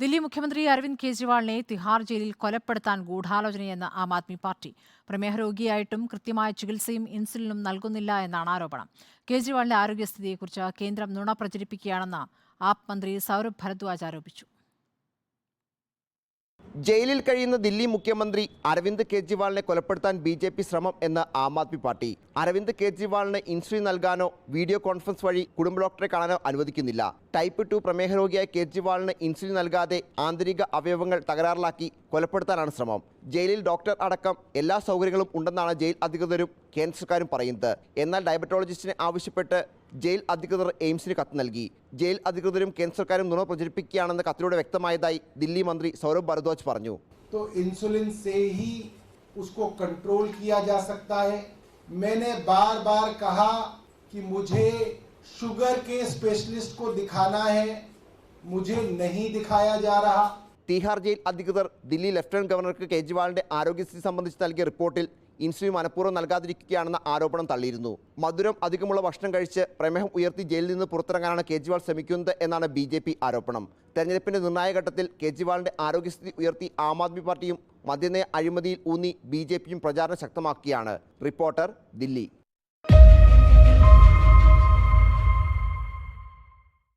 ദില്ലി മുഖ്യമന്ത്രി അരവിന്ദ് കെജ്രിവാളിനെ തിഹാർ ജയിലിൽ കൊലപ്പെടുത്താൻ ഗൂഢാലോചനയെന്ന് ആം ആദ്മി പാർട്ടി. പ്രമേഹ രോഗിയായിട്ടും കൃത്യമായ ചികിത്സയും ഇൻസുലിനും നൽകുന്നില്ല എന്നാണ് ആരോപണം. കെജ്രിവാളിന്റെ ആരോഗ്യസ്ഥിതിയെക്കുറിച്ച് കേന്ദ്രം നുണ പ്രചരിപ്പിക്കുകയാണെന്ന് ആപ് മന്ത്രി സൗരഭ് ഭരദ്വാജ് ആരോപിച്ചു. ജയിലിൽ കഴിയുന്ന ദില്ലി മുഖ്യമന്ത്രി അരവിന്ദ് കെജ്രിവാളിനെ കൊലപ്പെടുത്താൻ ബി ജെ പി ശ്രമം എന്ന് ആം ആദ്മി പാർട്ടി. അരവിന്ദ് കെജ്രിവാളിന് ഇൻസുലിൻ നൽകാനോ വീഡിയോ കോൺഫറൻസ് വഴി കുടുംബ ഡോക്ടറെ കാണാനോ അനുവദിക്കുന്നില്ല. ടൈപ്പ് ടു പ്രമേഹ രോഗിയായ കെജ്രിവാളിന് ഇൻസുലിൻ നൽകാതെ ആന്തരിക അവയവങ്ങൾ തകരാറിലാക്കി കൊലപ്പെടുത്താനാണ് ശ്രമം. ജയിലിൽ ഡോക്ടർ അടക്കം എല്ലാ സൗകര്യങ്ങളും ഉണ്ടെന്നാണ് ജയിൽ അധികൃതരും കേന്ദ്ര സർക്കാരും പറയുന്നത്. എന്നാൽ ഡയബറ്റോളജിസ്റ്റിനെ ആവശ്യപ്പെട്ട് ജയിൽ അധികൃതർ എയിംസിന് കത്ത് നൽകി ജയിൽ അധികൃതരും കേന്ദ്ര സർക്കാരും നുണ പ്രചരിപ്പിക്കുകയാണെന്ന് കത്തിലൂടെ വ്യക്തമായതായി ദില്ലി മന്ത്രി സൗരഭ് ഭരദ്വാജ് പറഞ്ഞു तो इंसुलिन से ही उसको कंट्रोल किया जा सकता है मैंने बार बार कहा कि मुझे शुगर के स्पेशलिस्ट को दिखाना है मुझे नहीं दिखाया जा रहा തീഹാർ ജയിൽ അധികൃതർ ദില്ലി ലഫ്റ്റനന്റ് ഗവർണർക്ക് കേജ്രിവാളിന്റെ ആരോഗ്യസ്ഥിതി സംബന്ധിച്ച് നൽകിയ റിപ്പോർട്ടിൽ ഇൻസുലിൻ മനഃപൂർവം നൽകാതിരിക്കുകയാണെന്ന ആരോപണം തള്ളിയിരുന്നു. മധുരം അധികമുള്ള ഭക്ഷണം കഴിച്ച് പ്രമേഹം ഉയർത്തി ജയിലിൽ നിന്ന് പുറത്തിറങ്ങാനാണ് കേജ്രിവാൾ ശ്രമിക്കുന്നത് എന്നാണ് ബി ജെ പി ആരോപണം. തെരഞ്ഞെടുപ്പിന്റെ നിർണായക ഘട്ടത്തിൽ കേജ്രിവാളിന്റെ ആരോഗ്യസ്ഥിതി ഉയർത്തി ആം ആദ്മി പാർട്ടിയും മദ്യനയ അഴിമതിയിൽ ഊന്നി ബി ജെ പിയും പ്രചാരണം ശക്തമാക്കിയാണ്. റിപ്പോർട്ടർ ദില്ലി.